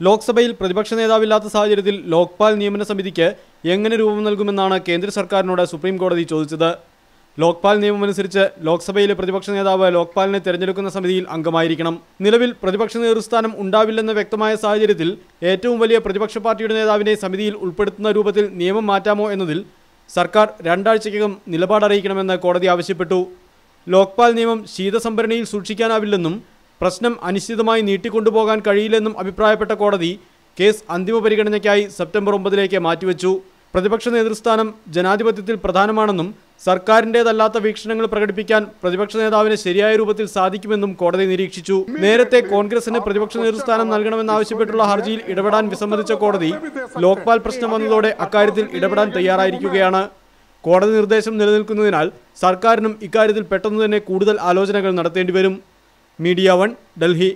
ലോക്സഭയിൽ പ്രതിപക്ഷ നേതാവില്ലാത്ത സാഹചര്യത്തിൽ ലോക്പാൽ നിയമന സമിതിക്ക് എങ്ങനെ രൂപം നൽകുമെന്നാണ് കേന്ദ്ര സർക്കാരിനോട് സുപ്രീം കോടതി ചോദിച്ചത്. ലോക്പാൽ നിയമമനുസരിച്ച് ലോക്സഭയിലെ പ്രതിപക്ഷ നേതാവ് ലോക്പാലിനെ തെരഞ്ഞെടുക്കുന്ന സമിതിയിൽ അംഗമായിരിക്കണം. നിലവിൽ പ്രതിപക്ഷ നേതൃസ്ഥാനം ഉണ്ടാവില്ലെന്ന വ്യക്തമായ സാഹചര്യത്തിൽ ഏറ്റവും വലിയ പ്രതിപക്ഷ പാർട്ടിയുടെ നേതാവിനെ സമിതിയിൽ ഉൾപ്പെടുത്തുന്ന രൂപത്തിൽ നിയമം മാറ്റാമോ എന്നതിൽ സർക്കാർ രണ്ടാഴ്ചയ്ക്കകം നിലപാടറിയിക്കണമെന്ന് കോടതി ആവശ്യപ്പെട്ടു. ലോക്പാൽ നിയമം ശീതസംഭരണിയിൽ സൂക്ഷിക്കാനാവില്ലെന്നും പ്രശ്നം അനിശ്ചിതമായി നീട്ടിക്കൊണ്ടുപോകാൻ കഴിയില്ലെന്നും അഭിപ്രായപ്പെട്ട കോടതി കേസ് അന്തിമ പരിഗണനയ്ക്കായി സെപ്റ്റംബർ ഒമ്പതിലേക്ക് മാറ്റിവെച്ചു. പ്രതിപക്ഷ നേതൃസ്ഥാനം ജനാധിപത്യത്തിൽ പ്രധാനമാണെന്നും സർക്കാരിന്റേതല്ലാത്ത വീക്ഷണങ്ങൾ പ്രകടിപ്പിക്കാൻ പ്രതിപക്ഷ നേതാവിന് ശരിയായ രൂപത്തിൽ സാധിക്കുമെന്നും കോടതി നിരീക്ഷിച്ചു. നേരത്തെ കോൺഗ്രസിന് പ്രതിപക്ഷ നേതൃസ്ഥാനം നൽകണമെന്നാവശ്യപ്പെട്ടുള്ള ഹർജിയിൽ ഇടപെടാൻ വിസമ്മതിച്ച കോടതി ലോക്പാൽ പ്രശ്നം വന്നതോടെ അക്കാര്യത്തിൽ ഇടപെടാൻ തയ്യാറായിരിക്കുകയാണ്. കോടതി നിർദ്ദേശം നിലനിൽക്കുന്നതിനാൽ സർക്കാരിനും ഇക്കാര്യത്തിൽ പെട്ടെന്ന് തന്നെ കൂടുതൽ ആലോചനകൾ നടത്തേണ്ടി വരും. Media one Delhi